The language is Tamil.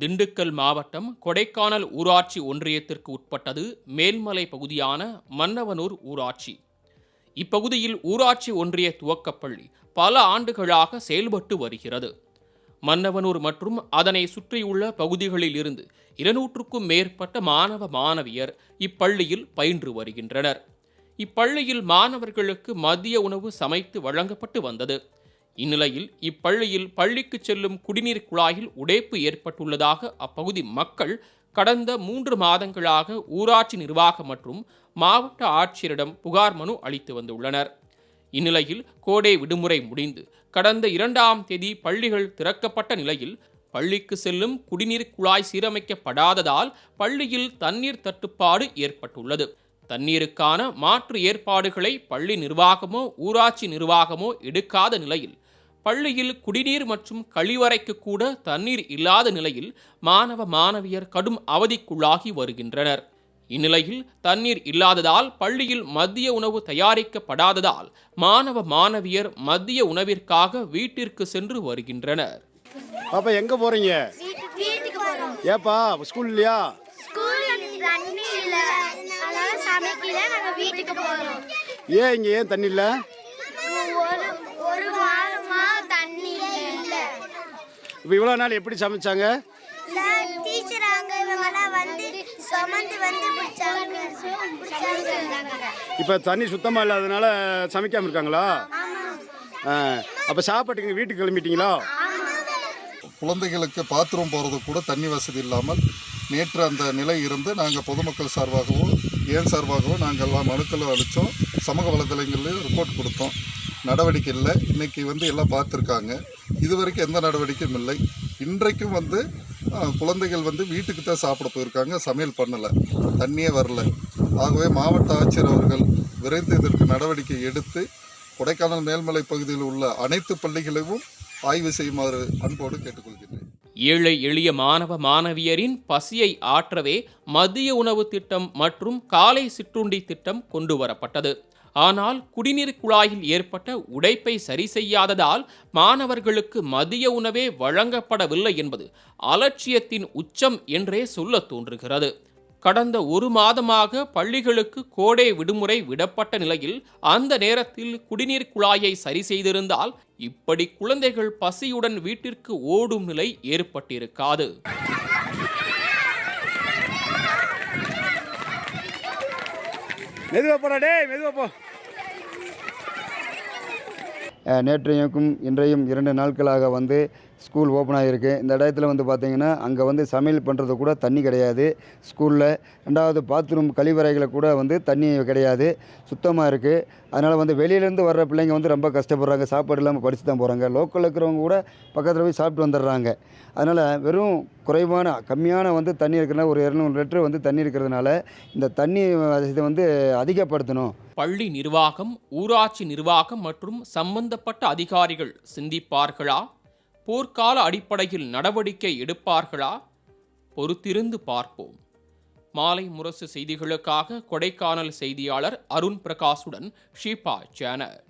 திண்டுக்கல் மாவட்டம் கொடைக்கானல் ஊராட்சி ஒன்றியத்திற்கு உட்பட்டது மேல்மலை பகுதியான மன்னவனூர் ஊராட்சி. இப்பகுதியில் ஊராட்சி ஒன்றிய துவக்கப்பள்ளி பல ஆண்டுகளாக செயல்பட்டு வருகிறது. மன்னவனூர் மற்றும் அதனை சுற்றியுள்ள பகுதிகளில் இருந்து இருநூற்றுக்கும் மேற்பட்ட மாணவ மாணவியர் இப்பள்ளியில் பயின்று வருகின்றனர். இப்பள்ளியில் மாணவர்களுக்கு மதிய உணவு சமைத்து வழங்கப்பட்டு வந்தது. இந்நிலையில் இப்பள்ளியில் பள்ளிக்கு செல்லும் குடிநீர் குழாயில் உடைப்பு ஏற்பட்டுள்ளதாக அப்பகுதி மக்கள் கடந்த மூன்று மாதங்களாக ஊராட்சி நிர்வாகம் மற்றும் மாவட்ட ஆட்சியரிடம் புகார் மனு அளித்து வந்துள்ளனர். இந்நிலையில் கோடை விடுமுறை முடிந்து கடந்த இரண்டாம் தேதி பள்ளிகள் திறக்கப்பட்ட நிலையில் பள்ளிக்கு செல்லும் குடிநீர் குழாய் சீரமைக்கப்படாததால் பள்ளியில் தண்ணீர் தட்டுப்பாடு ஏற்பட்டுள்ளது. தண்ணீருக்கான மாற்று ஏற்பாடுகளை பள்ளி நிர்வாகமோ ஊராட்சி நிர்வாகமோ எடுக்காத நிலையில் பள்ளியில் குடிநீர் மற்றும் கழிவறைக்கு கூட தண்ணீர் இல்லாத நிலையில் மாணவ மாணவியர் கடும் அவதிக்குள்ளாகி வருகின்றனர். இந்நிலையில் தண்ணீர் இல்லாததால் பள்ளியில் மதிய உணவு தயாரிக்கப்படாததால் மாணவ மாணவியர் மதிய உணவிற்காக வீட்டிற்கு சென்று வருகின்றனர். பாப்பா எங்க போறீங்க? வீட்டுக்கு போறோம். ஏப்பா ஸ்கூல் இல்லையா? தண்ணி இல்ல. அதனால சமைக்கல நாங்க வீட்டுக்கு போறோம். ஏன் இங்க ஏன் தண்ணி இல்ல? ஒரு ஒரு வாரமா தண்ணி இல்ல. இப்போ இவ்வளோ நாள் எப்படி சமைச்சாங்க? டீச்சர் அங்க இவங்கெல்லாம் வந்து சுமந்து வந்து பிடிச்சாங்க. இப்போ தண்ணி சுத்தமாக இல்லாதனால சமைக்காம இருக்காங்களா? அப்போ சாப்பாட்டுக்கு வீட்டுக்கு கிளம்பிட்டீங்களா? குழந்தைகளுக்கு பாத்ரூம் போகிறது கூட தண்ணி வசதி இல்லாமல் நேற்று அந்த நிலை இருந்து நாங்கள் பொதுமக்கள் சார்பாகவும் ஏன் சார்பாகவும் நாங்கள் எல்லாம் மனுக்களும் அளித்தோம். சமூக வலைதளங்களில் ரிப்போர்ட் கொடுத்தோம். நடவடிக்கை இல்லை. இன்றைக்கி வந்து எல்லாம் பார்த்துருக்காங்க. இதுவரைக்கும் எந்த நடவடிக்கையும் இல்லை. இன்றைக்கும் வந்து குழந்தைகள் வந்து வீட்டுக்கு தான் சாப்பிட போயிருக்காங்க. சமையல் பண்ணலை. தண்ணியே வரல. ஆகவே மாவட்ட ஆட்சியர் அவர்கள் விரைந்து இதற்கு நடவடிக்கை எடுத்து கொடைக்கானல் மேல்மலை பகுதியில் உள்ள அனைத்து பள்ளிகளையும் ஆய்வு செய்யுமாறு அன்போடு கேட்டுக்கொள்கிறேன் ஏழை எளிய மாணவ மாணவியரின் பசியை ஆற்றவே மதிய உணவு திட்டம் மற்றும் காலை சிற்றுண்டி திட்டம் கொண்டு வரப்பட்டது ஆனால் குடிநீர் குழாயில் ஏற்பட்ட உடைப்பை சரி செய்யாததால் மாணவர்களுக்கு மதிய உணவே வழங்கப்படவில்லை என்பது அலட்சியத்தின் உச்சம் என்றே சொல்லத் தோன்றுகிறது. கடந்த ஒரு மாதமாக பள்ளிகளுக்கு கோடை விடுமுறை விடப்பட்ட நிலையில் அந்த நேரத்தில் குடிநீர் குழாயை சரி செய்திருந்தால் இப்படி குழந்தைகள் பசியுடன் வீட்டிற்கு ஓடும் நிலை ஏற்பட்டிருக்காது. நேற்றையும் இன்றையும் இரண்டு நாட்களாக வந்து ஸ்கூல் ஓப்பன் ஆகிருக்கு இந்த இடத்துல வந்து பார்த்திங்கன்னா அங்கே வந்து சமையல் பண்ணுறது கூட தண்ணி கிடையாது. ஸ்கூலில் ரெண்டாவது பாத்ரூம் கழிவறைகளை கூட வந்து தண்ணி கிடையாது. சுத்தமாக இருக்குது அதனால் வந்து வெளியிலேருந்து வர்ற பிள்ளைங்க வந்து ரொம்ப கஷ்டப்படுறாங்க. சாப்பாடு இல்லாமல் படித்து தான் போகிறாங்க லோக்கலில் இருக்கிறவங்க கூட பக்கத்தில் போய் சாப்பிட்டு வந்துடுறாங்க. அதனால் வெறும் குறைவான கம்மியான வந்து தண்ணி இருக்கிறனால ஒரு இரநூறு லிட்டர் வந்து தண்ணி இருக்கிறதுனால இந்த தண்ணி இதை வந்து அதிகப்படுத்தணும். பள்ளி நிர்வாகம் ஊராட்சி நிர்வாகம் மற்றும் சம்பந்தப்பட்ட அதிகாரிகள் சிந்திப்பார்களா? போர்க்கால அடிப்படையில் நடவடிக்கை எடுப்பார்களா? பொறுத்திருந்து பார்ப்போம். மாலை முரசு செய்திகளுக்காக கொடைக்கானல் செய்தியாளர் அருண் பிரகாஷுடன் ஷீபா சேனல்.